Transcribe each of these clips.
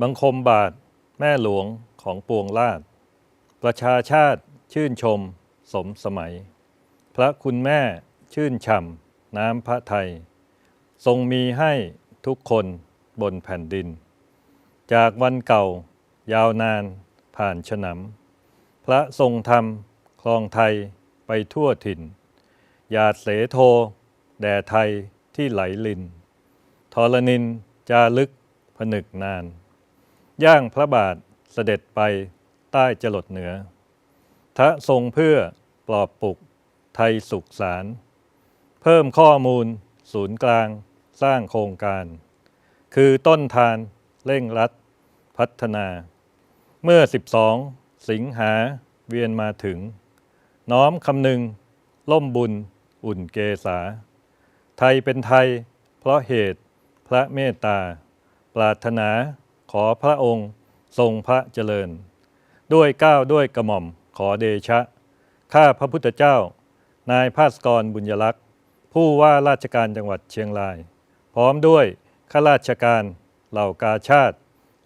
บังคมบาท แม่หลวงของปวงราช ประชาชาติชื่นชม สมสมัย พระคุณแม่ชื่นช่ำน้ำพระไทย ทรงมีให้ทุกคนบนแผ่นดิน จากวันเก่ายาวนานผ่านฉนำพระทรงธรรมคลองไทยไปทั่วถิ่น หยาดเสโท แด่ไทยที่ไหลลินทรนินจารึกผนึกนาน ย่างพระบาทเสด็จไปใต้จรดเหนือ ทะทรงเพื่อปลอบปลุกไทยสุขสาร เพิ่มข้อมูล ศูนย์กลางสร้างโครงการ คือต้นทานเร่งรัด พัฒนา เมื่อ 12 สิงหาเวียนมาถึง น้อมคำนึง ล่มบุญ อุ่นเกษา ไทยเป็นไทย เพราะเหตุพระเมตตา ปรารถนา ขอพระองค์ทรงพระเจริญ ด้วยก้าวด้วยกระหม่อมขอเดชะ ข้าพระพุทธเจ้า นายภาสกรบุญยลักษ์ ผู้ว่าราชการจังหวัดเชียงราย พร้อมด้วยข้าราชการเหล่ากาชาติ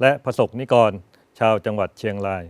และประสบนิกรชาวจังหวัดเชียงราย